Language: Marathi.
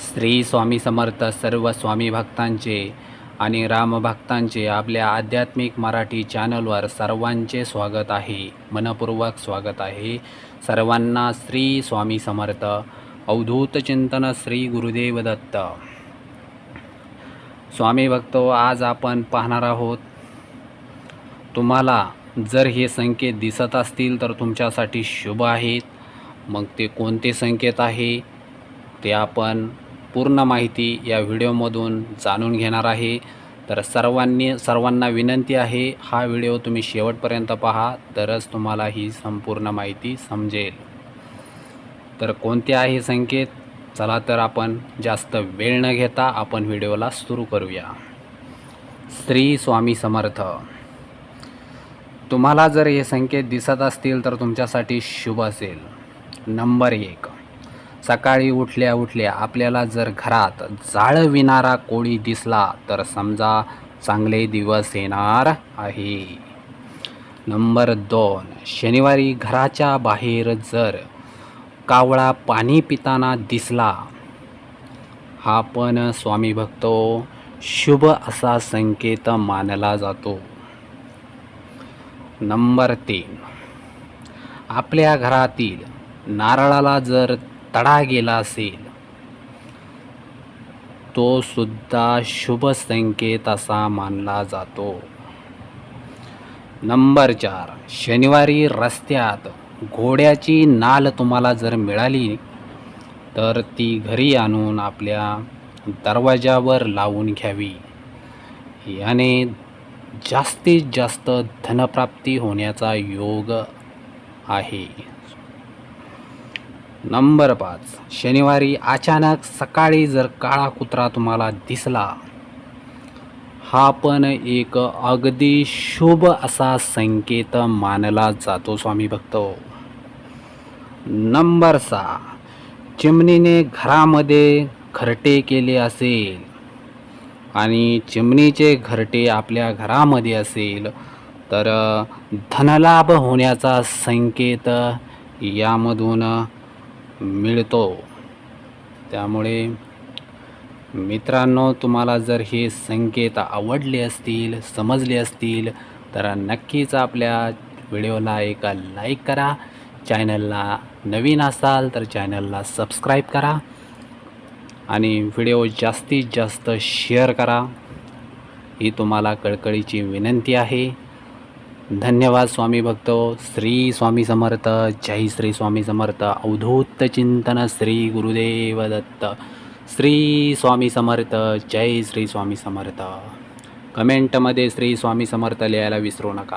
श्री स्वामी समर्थ सर्व स्वामी भक्तांचे आणि रामभक्तांचे आपल्या आध्यात्मिक मराठी चॅनलवर सर्वांचे स्वागत आहे. मनपूर्वक स्वागत आहे. सर्वांना श्री स्वामी समर्थ अवधूत चिंतन श्री गुरुदेव दत्त. स्वामी भक्तो आज आपण पाहणार आहोत तुम्हाला जर हे संकेत दिसत असतील तर तुमच्यासाठी शुभ आहेत. मग ते कोणते संकेत आहे? ते आपण पूर्ण माहिती या व्हिडिओमधून जाणून घेणार आहे. तर सर्वांनी सर्वांना विनंती आहे हा व्हिडिओ तुम्ही शेवटपर्यंत पहा तरच तुम्हाला ही संपूर्ण माहिती समजेल. तर कोणते आहे संकेत? चला तर आपण जास्त वेळ न घेता आपण व्हिडिओला सुरू करूया. श्री स्वामी समर्थ. तुम्हाला जर हे संकेत दिसत असतील तर तुमच्यासाठी शुभ असेल. नंबर एक. सकाळी उठल्या उठल्या आपल्याला जर घरात जाळविणारा कोळी दिसला तर समजा चांगले दिवस येणार आहे. नंबर दोन. शनिवारी घराच्या बाहेर जर कावळा पाणी पिताना दिसला हा पण स्वामी भक्तो शुभ असा संकेत मानला जातो. नंबर तीन. आपल्या घरातील नारळाला जर तडा गेला असेल तो सुद्धा शुभ संकेत असा मानला जातो. नंबर चार. शनिवारी रस्त्यात घोड्याची नाल तुम्हाला जर मिळाली तर ती घरी आणून आपल्या दरवाजावर लावून घ्यावी. याने जास्तीत जास्त धनप्राप्ती होण्याचा योग आहे. नंबर पाच. शनिवारी अचानक सकाळी जर काळा कुत्रा तुम्हाला दिसला हा पण एक अगदी शुभ असा संकेत मानला जातो स्वामी भक्त. नंबर सहा. चिमणीने घरामध्ये घरटे केले असेल आणि चिमणीचे घरटे आपल्या घरामध्ये असेल तर धनलाभ होण्याचा संकेत यामधून मिळतो. त्यामुळे मित्रांनो तुम्हाला जर हे संकेत आवडले असतील समजले असतील तर नक्कीच आपल्या व्हिडिओला एक लाईक करा. चॅनलला नवीन असाल तर चॅनलला सबस्क्राईब करा. आणि व्हिडिओ जास्तीत जास्त शेअर करा. ही तुम्हाला कळकळीची विनंती आहे. धन्यवाद स्वामी भक्तो. श्री स्वामी समर्थ. जय श्री स्वामी समर्थ. अवधूत चिंतन श्री गुरुदेव दत्त. श्री स्वामी समर्थ. जय श्री स्वामी समर्थ. कमेंटमध्ये श्री स्वामी समर्थ लिहायला विसरू नका.